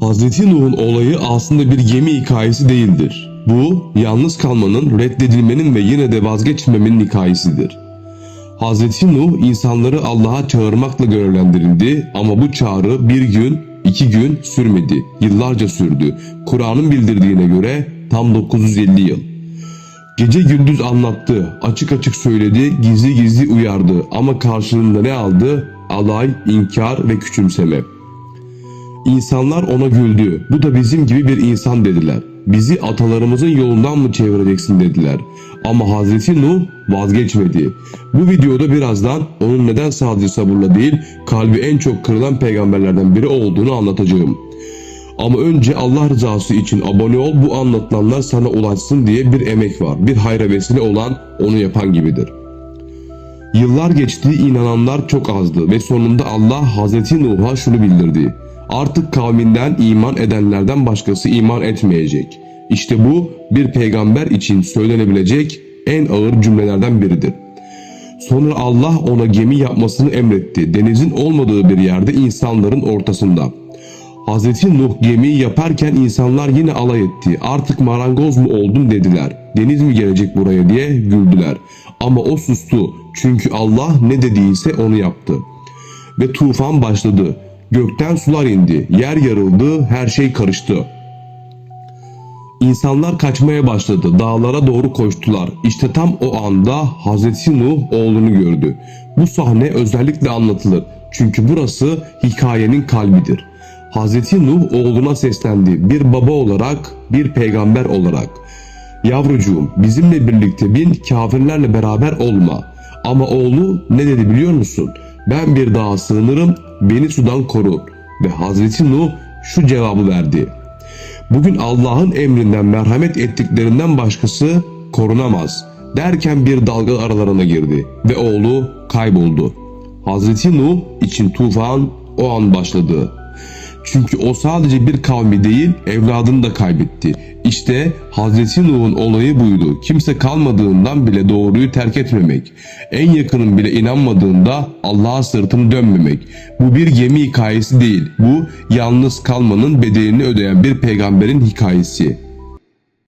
Hazreti Nuh'un olayı aslında bir gemi hikayesi değildir. Bu, yalnız kalmanın, reddedilmenin ve yine de vazgeçmemenin hikayesidir. Hazreti Nuh insanları Allah'a çağırmakla görevlendirildi ama bu çağrı bir gün, iki gün sürmedi, yıllarca sürdü. Kur'an'ın bildirdiğine göre tam 950 yıl. Gece gündüz anlattı, açık açık söyledi, gizli gizli uyardı ama karşılığında ne aldı? Alay, inkar ve küçümseme. İnsanlar ona güldü. Bu da bizim gibi bir insan dediler. Bizi atalarımızın yolundan mı çevireceksin dediler. Ama Hazreti Nuh vazgeçmedi. Bu videoda birazdan onun neden sadece sabırla değil, kalbi en çok kırılan peygamberlerden biri olduğunu anlatacağım. Ama önce Allah rızası için abone ol bu anlatılanlar sana ulaşsın diye bir emek var. Bir hayra vesile olan onu yapan gibidir. Yıllar geçti inananlar çok azdı ve sonunda Allah Hazreti Nuh'a şunu bildirdi. Artık kavminden iman edenlerden başkası iman etmeyecek. İşte bu bir peygamber için söylenebilecek en ağır cümlelerden biridir. Sonra Allah ona gemi yapmasını emretti. Denizin olmadığı bir yerde insanların ortasında. Hazreti Nuh gemiyi yaparken insanlar yine alay etti. Artık marangoz mu oldun dediler. Deniz mi gelecek buraya diye güldüler. Ama o sustu. Çünkü Allah ne dediyse onu yaptı. Ve tufan başladı. Gökten sular indi. Yer yarıldı. Her şey karıştı. İnsanlar kaçmaya başladı. Dağlara doğru koştular. İşte tam o anda Hazreti Nuh oğlunu gördü. Bu sahne özellikle anlatılır. Çünkü burası hikayenin kalbidir. Hazreti Nuh oğluna seslendi. Bir baba olarak, bir peygamber olarak. Yavrucuğum bizimle birlikte bin kafirlerle beraber olma. Ama oğlu ne dedi biliyor musun? Ben bir dağa sığınırım, beni sudan korur. Ve Hazreti Nuh şu cevabı verdi. Bugün Allah'ın emrinden merhamet ettiklerinden başkası korunamaz. Derken bir dalga aralarına girdi ve oğlu kayboldu. Hazreti Nuh için tufan o an başladı. Çünkü o sadece bir kavmi değil evladını da kaybetti. İşte Hazreti Nuh'un olayı buydu. Kimse kalmadığından bile doğruyu terk etmemek. En yakının bile inanmadığında Allah'a sırtını dönmemek. Bu bir gemi hikayesi değil. Bu yalnız kalmanın bedelini ödeyen bir peygamberin hikayesi.